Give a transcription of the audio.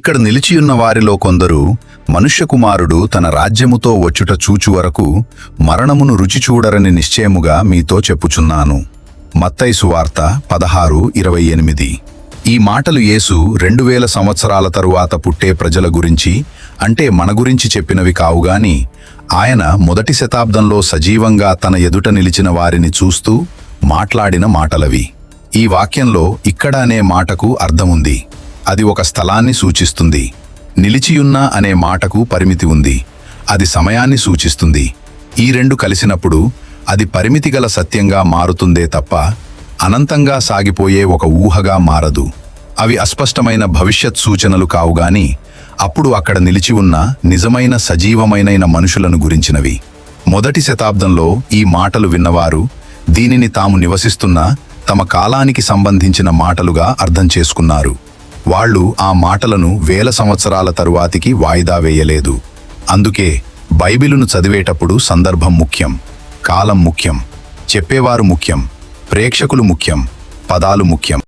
ఇక్కడ నిలిచియున్న వారిలో కొందరు మనుష్యకుమారుడు తన రాజ్యముతో వచ్చుట చూచు వరకు మరణమును రుచి చూడరని నిశ్చయముగా మీతో చెప్పుచున్నాను. మత్తైసు వార్త పదహారు ఇరవై ఎనిమిది. ఈ మాటలు యేసు రెండు వేల సంవత్సరాల తరువాత పుట్టే ప్రజల గురించి అంటే మన గురించి చెప్పినవి కావుగాని ఆయన మొదటి శతాబ్దంలో సజీవంగా తన ఎదుట నిలిచిన వారిని చూస్తూ మాట్లాడిన మాటలవి. ఈ వాక్యంలో ఇక్కడ అనే మాటకు అర్థముంది. అది ఒక స్థలాన్ని సూచిస్తుంది. నిలిచియున్న అనే మాటకు పరిమితి ఉంది. అది సమయాన్ని సూచిస్తుంది. ఈ రెండు కలిసినప్పుడు అది పరిమితి గల సత్యంగా మారుతుందే తప్ప అనంతంగా సాగిపోయే ఒక ఊహగా మారదు. అవి అస్పష్టమైన భవిష్యత్ సూచనలు కావుగాని అప్పుడు అక్కడ నిలిచి ఉన్న నిజమైన సజీవమైన మనుషులను గురించినవి. మొదటి శతాబ్దంలో ఈ మాటలు విన్నవారు దీనిని తాము నివసిస్తున్న తమ కాలానికి సంబంధించిన మాటలుగా అర్థం చేసుకున్నారు. వాళ్ళు ఆ మాటలను వేల సంవత్సరాల తరువాతికి వాయిదా వేయలేదు. అందుకే బైబిలును చదివేటప్పుడు సందర్భం ముఖ్యం కాలం ముఖ్యం చెప్పేవారు ముఖ్యం ప్రేక్షకులు ముఖ్యం పదాలు ముఖ్యం.